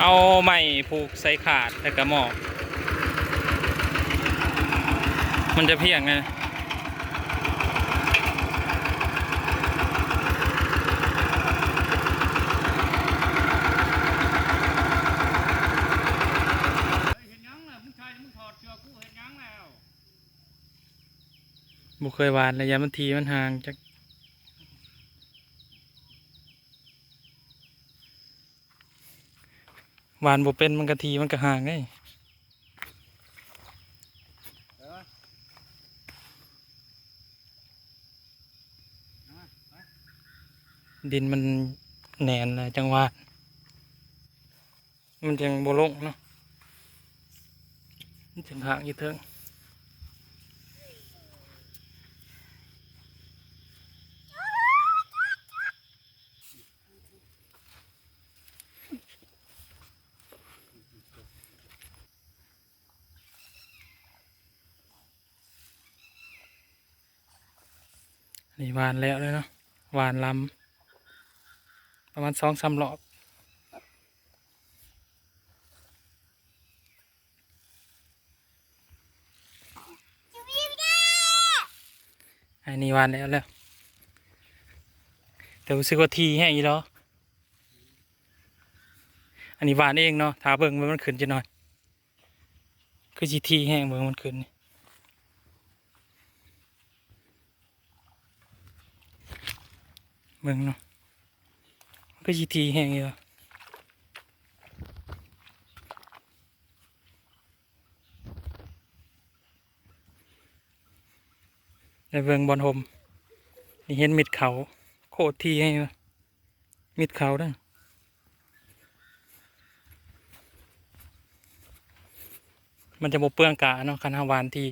เอาไม้ผูกใส่ขาดแล้วก็หมอกมันจะเพียงไงเห็นยังล่ะมึงชายมึงถอดเสื้อกูเห็นยังแล้วบุเคยวานระยะมันทีมันห่างจาก หวานบ่เป็นมันกะทีมันก็ห่างไงดินมันแหนนนะจังหวะมันยังโบลงเนาะมันจังห่างอยู่เทิง นี่วานแล้วเลยเนาะวานลำประมาณสองสามรอบอันนี้วานแล้วแล้วแต่รู้สึกว่าทีแห้งอีแล้วอันนี้วานเองเนาะถ้าเบิ่งมันขึ้นจะหน่อย คือจีทีแห้งเบิ่งมันขึ้นนี่ เบิ่งเนาะก็จีทีแห้งอยู่ในเบิ่งบอลโฮมนี่เห็นมิดเขาโคตรทีให้มิดเขาด้อมันจะโมเปลืองกาเนาะคันหาวานที